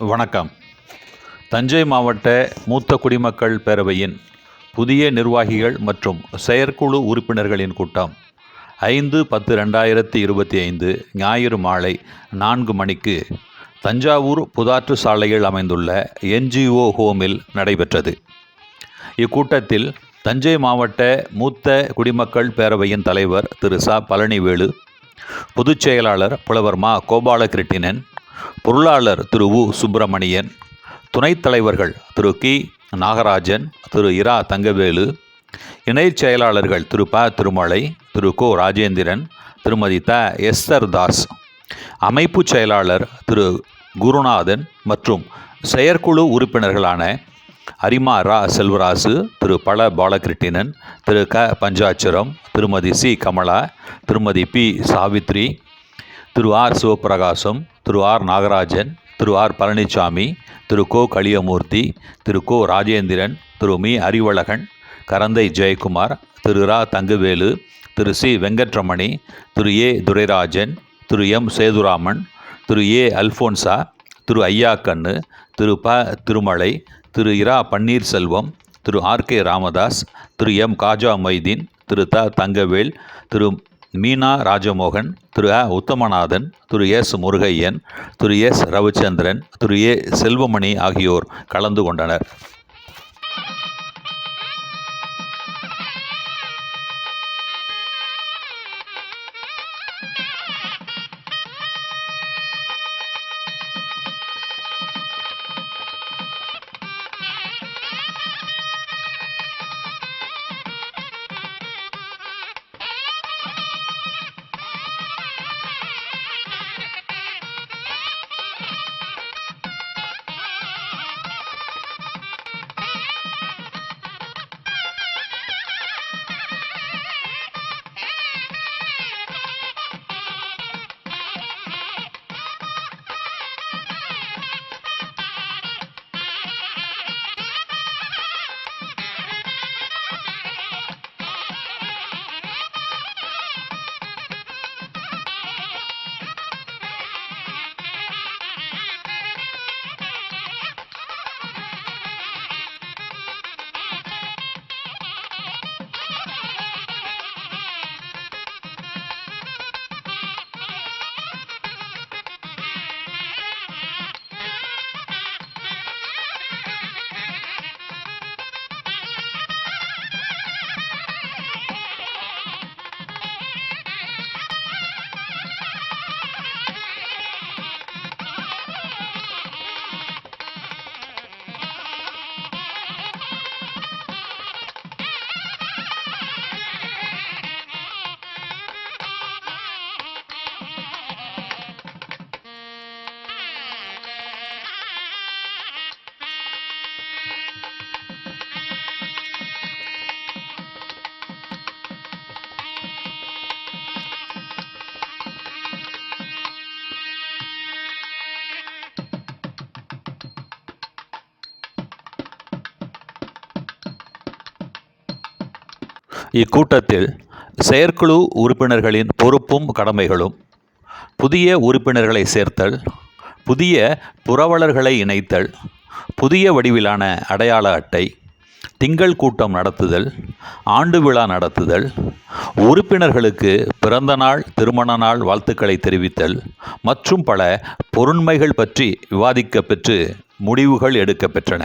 வணக்கம். தஞ்சை மாவட்ட மூத்த குடிமக்கள் பேரவையின் புதிய நிர்வாகிகள் மற்றும் செயற்குழு உறுப்பினர்களின் கூட்டம் ஐந்து பத்து ரெண்டாயிரத்தி இருபத்தி ஐந்து ஞாயிறு மாலை நான்கு மணிக்கு தஞ்சாவூர் புதாற்று சாலையில் அமைந்துள்ள என்ஜிஓ ஹோமில் நடைபெற்றது. இக்கூட்டத்தில் தஞ்சை மாவட்ட மூத்த குடிமக்கள் பேரவையின் தலைவர் திரு ச. பழனிவேலு பொதுச் செயலாளர் புலவர் மா. கோபாலகிருட்டினன் பொருளாளர் திரு உ. சுப்பிரமணியன் துணைத் தலைவர்கள் திரு கி. நாகராஜன் திரு இரா. தங்கவேலு இணைச் செயலாளர்கள் திரு ப. திருமலை திரு கோ. ராஜேந்திரன் திருமதி த. எஸ்தர் தாஸ் அமைப்புச் செயலாளர் திரு குருநாதன் மற்றும் செயற்குழு உறுப்பினர்களான அரிமா ரா. செல்வராசு திரு பல. பாலகிருட்டினன் திரு க. பஞ்சாட்சரம் திருமதி சி. கமலா திருமதி பி. சாவித்ரி திரு ஆர். சிவபிரகாசம் திரு ஆர் நாகராஜன் திரு ஆர் பழனிசாமி திரு கோ களியமூர்த்தி திரு கோ ராஜேந்திரன் திரு மீ அறிவழகன் கரந்தை ஜெயக்குமார் திரு ரா தங்கவேலு திரு C Venkatramani Thiru A Durairajan Thiru M Sethuraman Thiru A Alphonsa Thiru Ayyakannu திரு ப திருமலை திரு இரா பன்னீர்செல்வம் திரு ஆர் கே ராமதாஸ் திரு எம் காஜா மைதீன் திரு த தங்கவேல் திரு மீனா ராஜமோகன் திரு அ. உத்தமநாதன் திரு S. Murugaiyan Thiru S. Ravichandran Thiru A. Selvamani ஆகியோர் கலந்து கொண்டனர். இக்கூட்டத்தில் செயற்குழு உறுப்பினர்களின் பொறுப்பும் கடமைகளும் புதிய உறுப்பினர்களை சேர்த்தல் புதிய புரவலர்களை இணைத்தல் புதிய வடிவிலான அடையாள அட்டை திங்கள் கூட்டம் நடத்துதல் ஆண்டு விழா நடத்துதல் உறுப்பினர்களுக்கு பிறந்த நாள் திருமண நாள் வாழ்த்துக்களை தெரிவித்தல் மற்றும் பல பொருண்மைகள் பற்றி விவாதிக்கப்பெற்று முடிவுகள் எடுக்கப்பெற்றன.